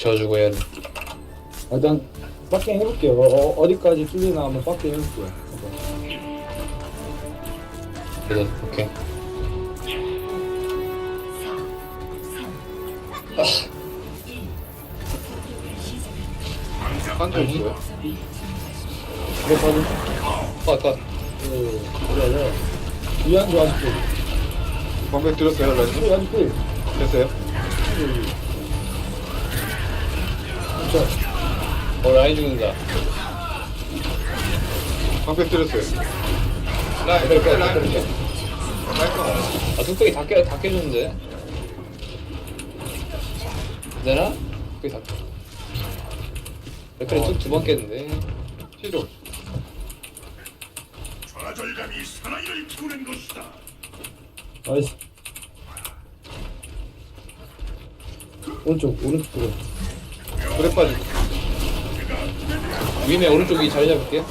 져주고 해야 돼. 아, 일단 빡갱 해볼게요. 어, 어, 어디까지 뚫리나 한번 빡갱 해볼게요. 그래서 오케이. 한조 있어요? 그래, 빠지. 컷 컷. 그, 그래, 그래. 위안조 아직도. 방백 들었어요, 라인? 그래, 아직도. 됐어요? 진 짜. 어 라인 죽는다. 방백 들었어요. 라인, 그래, 라인, 라인. 라인 거. 아 뚝배기 다 깨, 다 깨졌는데. 되나? 뚝배기 다 깨. 그래 뚝두번 깼는데. 시조. 좌절감이 사나이를 키우는 것이다. 나이스. 오른쪽, 오른쪽 그래. 빠지고. 위메 오른쪽 이 자리 잡을게요.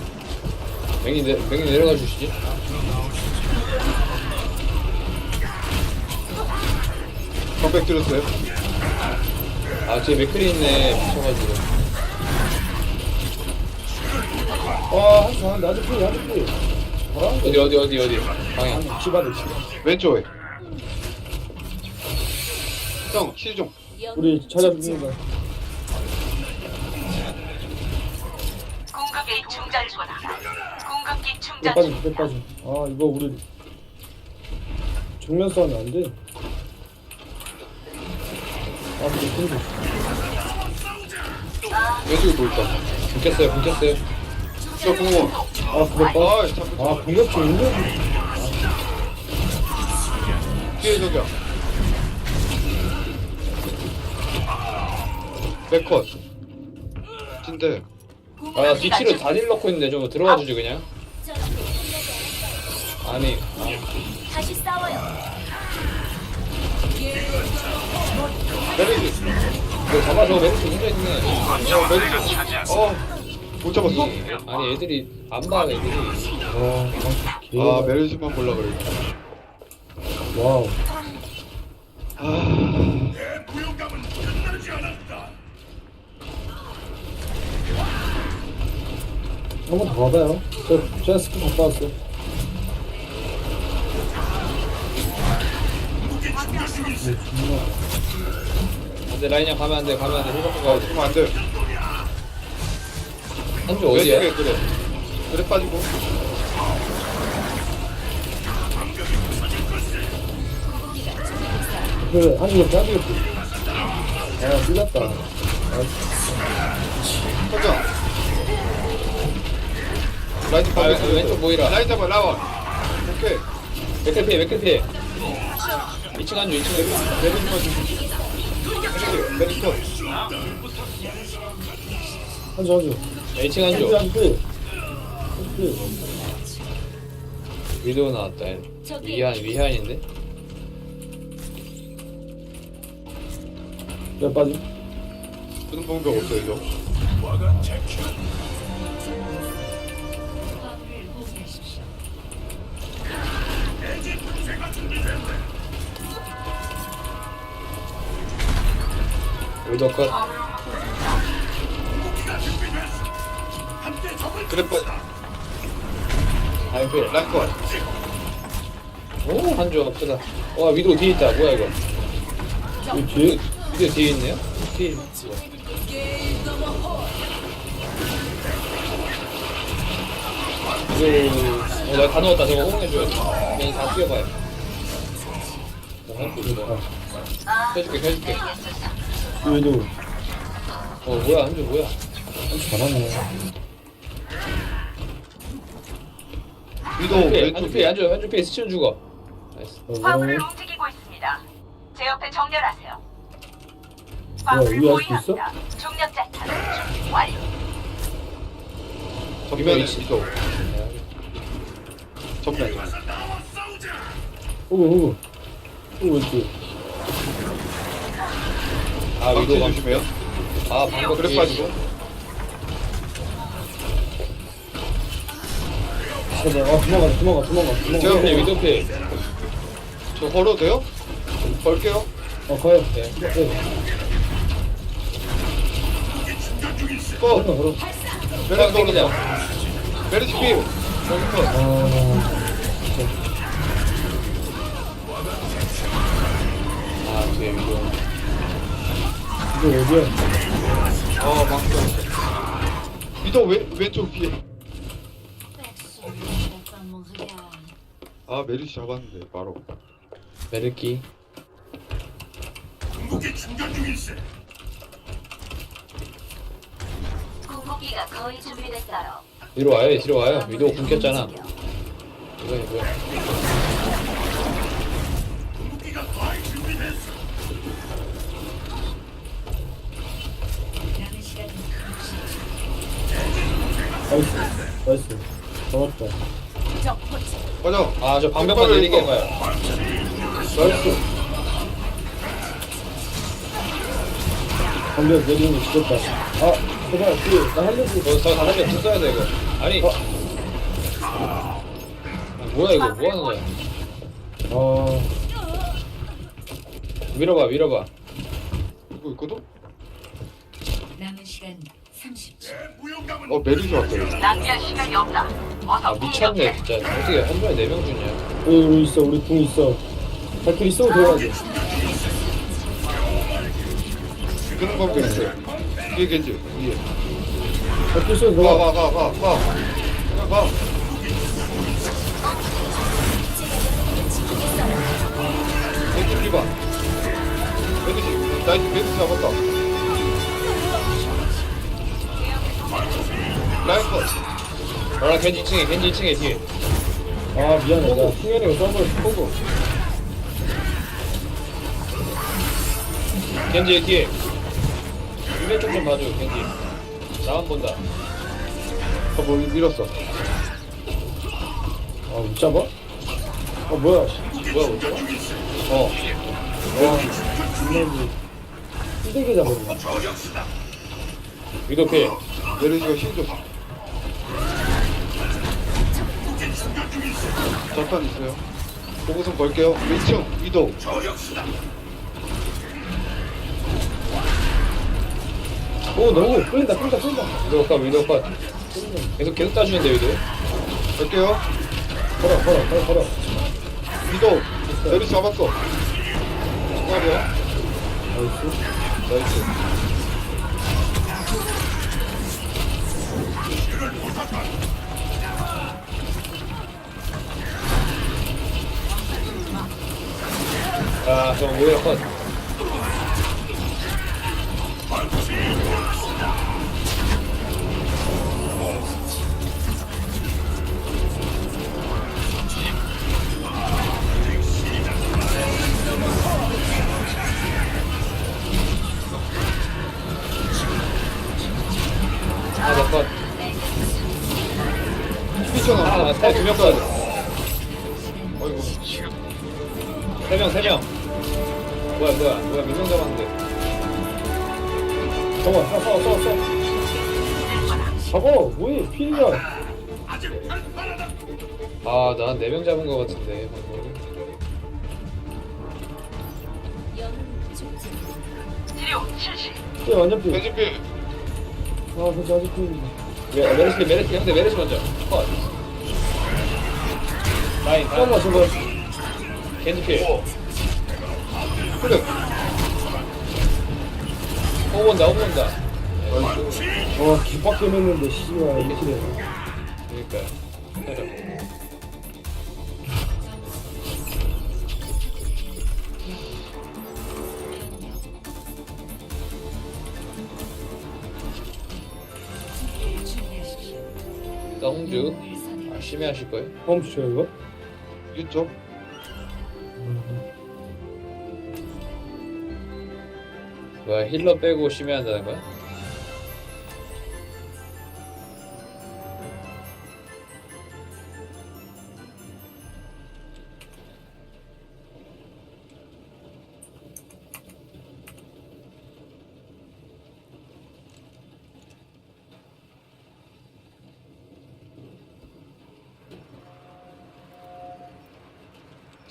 맹이 내, 맹이 내려가 주시지. 방백 들었어요? 아 뒤에 맥클이 있네. 붙여가지고. 아, 아직 필, 아직 필. 잘하는데. 어디 어디 어디 어디. 방향. 아니, 집안에, 집 왼쪽에. 형, 시종. 우리 찾아줍니다. 공 중이다. 공급기 몇 충전 빠지, 중이다. 몇 빠지. 아, 이거 우리 정면 싸움이 안 돼. 아, 근데 힘들어. 왼쪽에 뭐 있다. 붙였어요 붙였어요. 저 공원. 아, 그래, 빠 아, 자꾸. 아, 공격 중인데? 뒤에 저기야. 백컷. 진대. 아 뒤치로 다딜 넣고 있는데 저거 들어가 주지 그냥. 아니. 아. 다시 싸워요. 메리지. 이거 잡아서 메르스 혼자 있네. 어, 메리지. 어, 못 잡았어? 아니 애들이 안봐 애들이. 와, 개. 아, 메리지만 볼라 그래. 와우. 내 고용감은 끝나지 않았다. 한번더 받아요. 저, 제가 스킬 갖다 왔어요. 근데 라인이 가면 안 돼, 가면 안 돼. 힐받고 아, 가야 돼. 지금 안 돼. 한쪽 어디야? 왼쪽에 그래. 그래 빠지고. 그래, 한 줄로 빠지겠지. 아, 찔렸다. 현장. 라인 아, 왼쪽, 왼쪽 보이라. 라인 잡아, 나와. 오케이. 맥클 피해, 맥클 피해. 2층 한줄, 2층 한줄. 메리지만 좀. 메리지, 메리지 컷. 한 줄, 한 줄. 야, 2층 한 줄, 한줄. 한 줄. 한 줄. 위도우 나왔다. 위한, 위한인데? 몇 빠지? 쓰는 방법 없어요, 이거. 위도우 컷. 그래 빠지. 라인 피해. 라인 컷. 오, 한줄 아프다. 와, 위도우 뒤에 있다. 뭐야, 이거? 이 뒤에? 위도우 뒤에 있네요? 뒤에. 위도우. 어, 나다 넣었다. 저거 호응해줘야 돼. 그냥 다 뛰어봐요. 이거. 해줄게, 해줄게. 뒤에도 어, 뭐야, 한줄 뭐야. 잘하네. 위도 한줄 피해, 한줄 왼쪽. 피해, 한줄, 한줄 피해. 스치면 죽어. 나이스. 어, 화물을? 움직이고 있습니다. 제 옆에 정렬하세요. 야, 화물을 위에 아직도 있어? 보유합니다. 중력 자 탄 준비 완료. 정면에 위치. 위도. 정면. 호구, 호구. 호구 왼쪽. 아, 방 조심해요. 아, 방금 그래 빠지고. 제발, 아, 도망가, 도망가, 도망가, 제가 도망가. 위도우 위도우 피해. 저 걸어도 돼요? 걸게요. 어, 가요. 네. 네. 고! 그럼 그럼. 메르시 땡기자. 떨어져. 메르시 필! 여기서. 아, 아 뒤에 위도. 이거 어디야? 어, 망쳐. 위도 왼, 왼쪽 뒤에. 아, 메르시 잡았는데, 바로. 메르키. 궁극기 충전 중일세. 궁극기가 거의 준비됐어요. 뒤로 와요 뒤로 와요. 위도 굶겼잖아. 이거 이거. 나이스. 나이스. 잡았다. 맞아. 아저 방벽만 내리게 해봐요. 나이스. 방벽 내리는 거 죽였다. 아, 제발, 뒤에, 나 살려줘. 너저 다섯 개 써야 돼 이거. 아니. 어. 아, 뭐야 이거 뭐 하는 거야? 아, 밀어봐 밀어봐. 이거 있거든? 남은 시간 30초. 내 무용감은 어, 메르시 왔어요. 낭비할 시간이 없다. 어서 아 미쳤네 진짜. 어떻게 한 번에 네 명 주냐? 여기 우리 있어, 우리 궁 있어. 발길이 쏘고 들어가지. 그런 방법 있어요. 뒤에 겐지, 위에. 발길이 쏘고 가, 들어가. 가, 가, 가, 가. 그냥 가. 겐지 피바. 메르시, 나이스, 메르시 잡았다. 아 겐지 2층에 겐지 2층에 뒤에. 아, 미안해. 나 승현이가 서버를 보고. 겐지 뒤에. 위에 쪽좀 봐줘 겐지. 나만 본다. 어, 뭐, 밀었어. 아, 못 잡아? 아, 뭐야. 뭐야 뭐죠? 어. 와, 진짜지. 힘들게 잡았네. 위도 필. 메르시가 신조. 자판 있어요. 보고선 걸게요. 1층, 위도. 오, 너무 끌린다, 끌린다, 끌린다. 위도 컷 위도 컷. 계속 계속 따주는데 위도. 걸게요. 걸어, 걸어, 걸어, 걸어. 위도. 메르시 잡았어. 축하해요. 나이스. 나이스. 아저 오히려 아, 나 네 명 잡은 거 같은데, 방금. 필 완전 필. 겐지 필. 아, 진짜 아직 필. 메- 메르시, 메르시, 형들 메르시 먼저. 컷. 라인, 잠깐만, 라인. 저거. 겐지 필. 그래. 호구 온다, 호구 온다. 와, 개빡게 했는데, 씨발, 이렇게 돼. 그니까 홍주. 아, 심해하실 거예요? 다음 주죠, 이거? 있죠? 뭐야, 힐러 빼고 심해한다는 거야?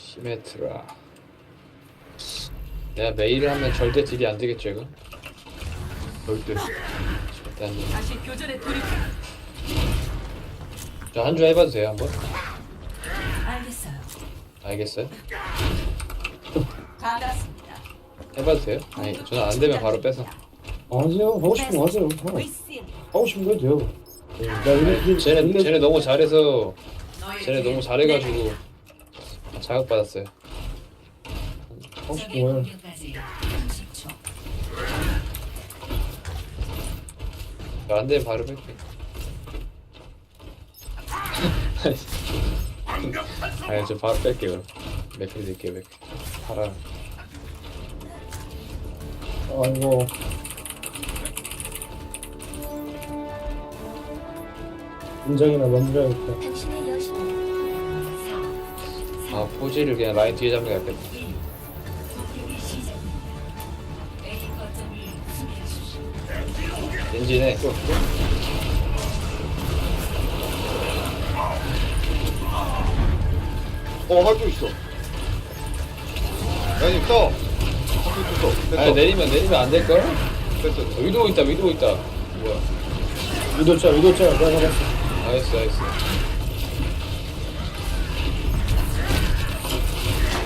시메트라 내가 매일 하면 절대 딜이 안 되겠죠 이거? 절대. 일단 다시 교전에 돌입. 저한 줄 해봐도 돼요 한번? 알겠어요. 알겠어요? 반갑습니다. 해봐도 돼요? 아니 저는 안 되면 바로 빼서 아니요 하고 거 하세요 어, 위슨. 하고 거 해도 돼요 네, 나 이래 쟤네 쟤네 너무 잘해서 쟤네 너무 잘해가지고 자극받았어요. 공격까지 30초. 안 되면 바로 뺄게. 아니 저 바로 뺄게요 맥클 드릴게요 맥클 파라. 아이고. 인정이나 만들어야겠다 아 포지를 그냥 라인 뒤에 잡는 게 낫겠다. 공격이 시작됩니다. A 거점을 수비하십시오. 엔진에 어 할수 있어. 라인님 써. 할수 있어. 됐어. 아니 내리면 내리면 안 될걸? 됐어. 어, 위도 있다 위도 있다. 뭐야? 내가 잡았어. 나이스 나이스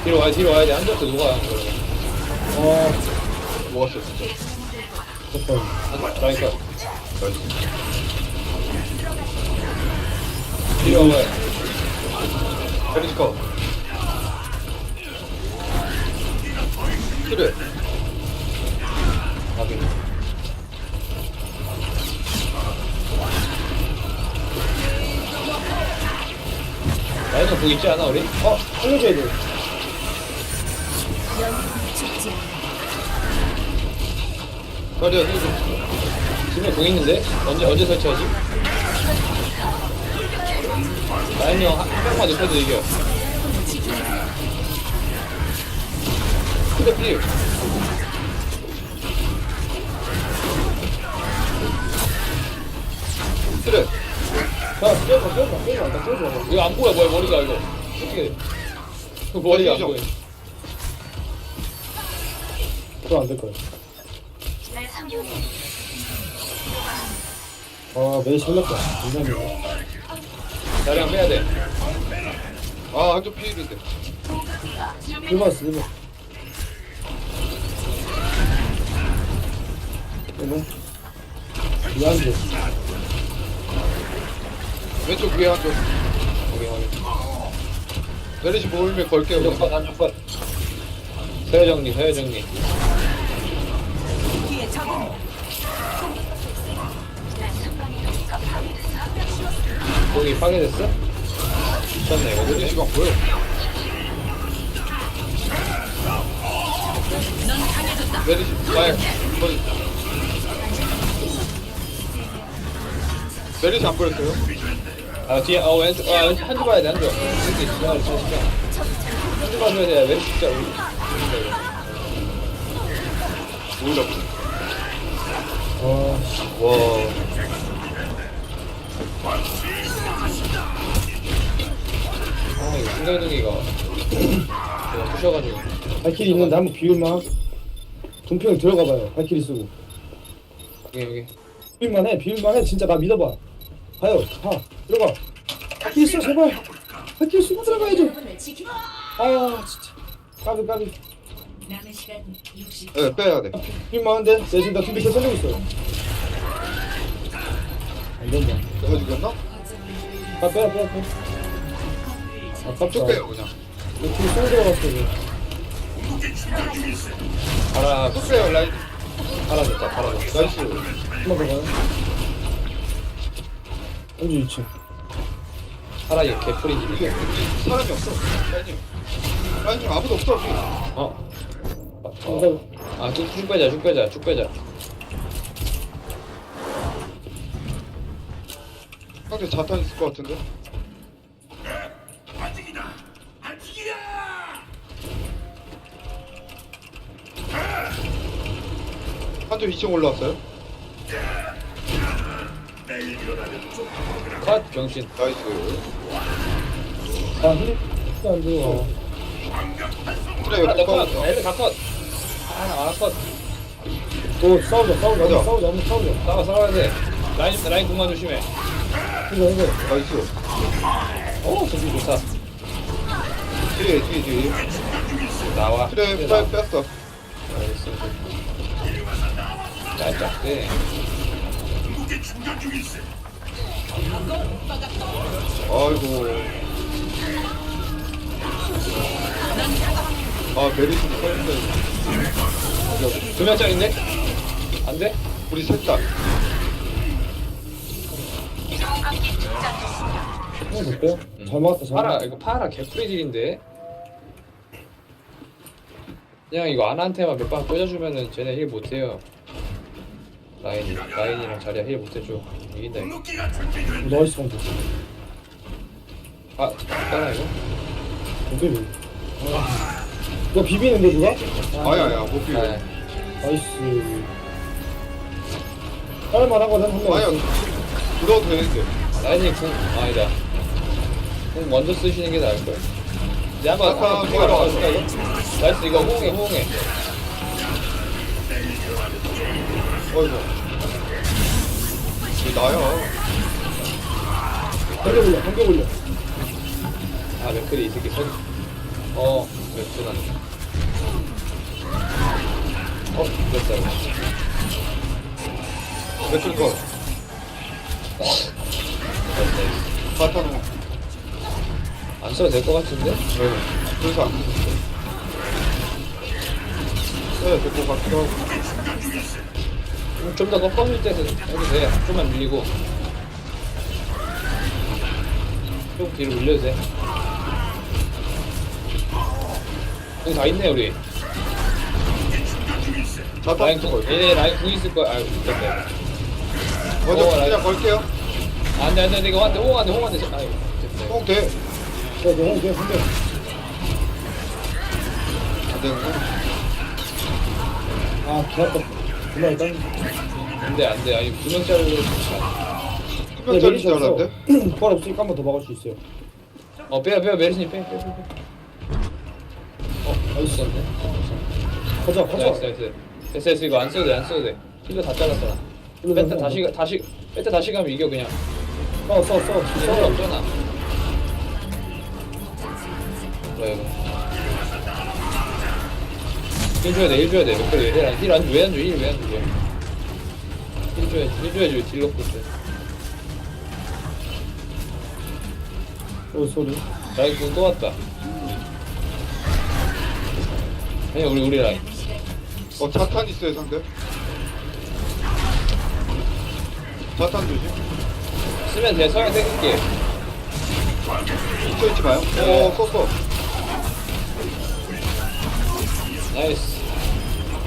뒤로 와야 뒤로 와야 돼. 앉아서 누가 그러면 아 모았어 진짜. 컷 나이스 뒤로 와봐요 페리스커 필요해 확인. 라인은 그 있지 않아 우리? 어 살려줘야 돼 자리야 힐 집에 공 있는데? 언제 언제 설치하지? 라인 형한 한 명만 눕혀도 이겨. 근데 필 필요해 자 빼봐 빼봐 빼봐. 나 빼봐 이거 안 보여 뭐야 머리가 이거. 어떻게 그 머리가 안 보여. 그거 안될 거야 아 메이 실렸다 인정이야 자리랑 빼야 돼. 아 한쪽 필인데. 일봤어 일봤 이거 미안해. 왼쪽 위에 한쪽. 오케이 확인 페리시 모이면 걸게요 한쪽 컷 한쪽 컷 서열 정리 서열 정리 거기 파괴됐어? 미쳤네 이거. 페리시가 보여 페리시 안 보였어요? 아 뒤에 어 왼쪽 아 왼쪽 한줄 봐야 돼 한줄 이렇게 지나가 지나 지나 한줄 봐줘야 돼. 왼쪽 진짜. 우리 아 와. 아 이거 신강둥이가 제가 부셔가지고 발길이 있는데 한번 비울만 동평이 들어가봐요 발길이 쓰고. 여기 여기. 비울만 해 비울만 해. 진짜 나 믿어봐. 가요 가 들어가. 발길이 써 제발. 발길이 쓰고 들어가야지 아 진짜. 까비 까비. 남은 시간 60초. 네, 빼야 돼. 비울만 한데? 내 지금 나 준비 계속 살리고 있어 안 된다 내가 죽였나? 아 빼야 빼야 빼 아깝다. 쭉 빼요 그냥. 이거 뒤에 쏙 들어갔어 이거. 파라. 쭉 빼요 라인. 파라 좋다 파라. 좋다 나이스. 한번 더 가요. 현주 2층 파라 이게 개풀이지 이게 사람이 없어. 라인님. 라인님 아무도 없어 여기. 어? 어. 아쭉 쭉 빼자 쭉 빼자 쭉 빼자 상대 자탄 있을 것 같은데? 아직이다. 아직이야. 한쪽 2층 올라왔어요? 내일 일어나면 좀 컷 병신 나이스 아. 안 그래 파라 여기 컷. 컷. 애들 다컷. 아아컷. 오 싸우자 싸우자. 가자. 싸우자 한번 싸우자. 싸워 싸워야 돼. 라인 라인 공간 조심해 해봐 해봐 나이스 오 저기 좋다 뒤에 뒤에 뒤에 나와 그래, 뺐- 나와. 뺐어 궁극기 충전 중일세. 아이고 아 메리스도 서있는데 두 명짜리인데? 안 돼? 우리 셋다 한번 볼게요 잘 막았다 잘 파라 이거 파라 개프리딜인데. 그냥 이거 아나한테만 몇 방 꽂아주면은 쟤네 힐 못해요. 라인 라인이랑 자리야 힐 못해줘. 이긴다 이거. 나이스 방금 아 따라 이거? 어떻게 비 이거 비비는데 누가? 아야 아야 못 비워 아, 나이스. 할만하거든 한명 아야 들어도 되는데 라인이 궁 아니다. 궁 먼저 쓰시는 게 나을걸 이제 한번 아까 한번? 나이스 이거 호응해 호응해. 어이구. 왜 나야 한개 올려 한개 올려. 아 맥클이 이 새끼 선... 어 맥클 안 어, 됐다 이거 맥클 거 됐다 바타노 안 써도 될 것 같은데? 네 그래서 안 써야 될 것 같기도 하고 좀 더 꺾어줄 때 해도 돼. 좀만 밀리고. 좀 뒤로 밀려도 돼. 여기 다 있네, 우리. 라인 궁, 얘네 라인 궁 있을 거야. 아유, 됐다. 먼저 어, 그냥 라인. 걸게요 안 돼, 안 돼, 안 돼. 이거 안 돼. 홍 안 돼, 홍 안 돼. 아유, 됐다. 꼭 돼. 야 너무 돼 한개 안 되는구나. 아 개았다 존나 일단 안 돼, 안 돼. 아니, 두 명짜리로. 투명짜리 줄 알았는데? 부활 없으니까 한 번 더 막을 수 있어요 어, 빼요, 빼요. 메르시니 빼, 빼, 빼. 빼. 어, 나이스 졌네. 가자 가자 나이스, 나이스. 됐어, 됐어. 이거 안 써도 돼, 안 써도 돼. 힐러 다 잘랐잖아. 뺐다 다시, 가- 다시, 뺐다 다시 가면 이겨, 그냥. 싸워 싸워 힐러 싸워 없잖아. 뭐야, 이거. 힐 줘야 돼, 힐 줘야 돼. 몇 그래, 힐 안, 힐안 줘, 왜안 줘, 힐왜안 줘, 왜. 힐 줘야지, 힐 줘야지, 왜 딜러 포트. 오 소리 라인 궁또 왔다. 아니, 우리, 우리 라인. 어, 자탄 있어요, 상대. 자탄 조심. 쓰면 돼, 서양 땡길게. 있지 마요. 네. 오, 썼어. 나이스.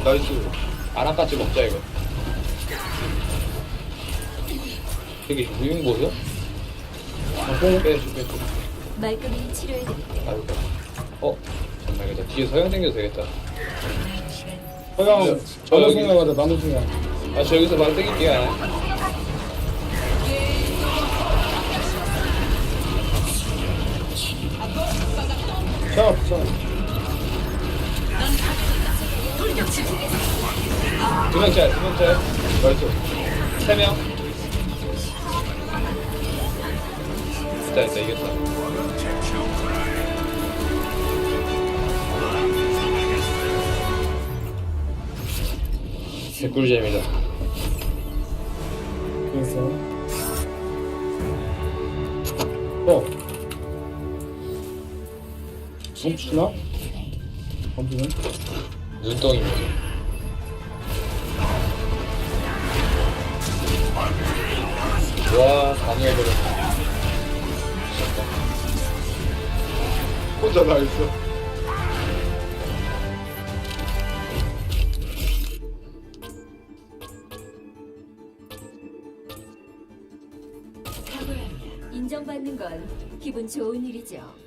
나이스. 아랑까지 먹자, 이거. 되게 무용 보여? 아빼 빼야지, 빼야지. 말끔히 치료해드릴게요. 아이고. 어? 잠깐만, 이거 뒤에 서양 땡겨도 되겠다. 서양 저 여기- 생각하자 나노 생각 아, 저 여기서 바로 땡길게 요. 자, 자. 두 명짜리, 두 명짜리. 나이스. 세 명. 됐다, 됐다, 이겼다. 개꿀잼이다. 그래서 어 멈추나? 멈추는? 눈덩이면서. 와, 가능해버렸네. 혼자 나 있어. 탁월합니다. 인정받는 건 기분 좋은 일이죠.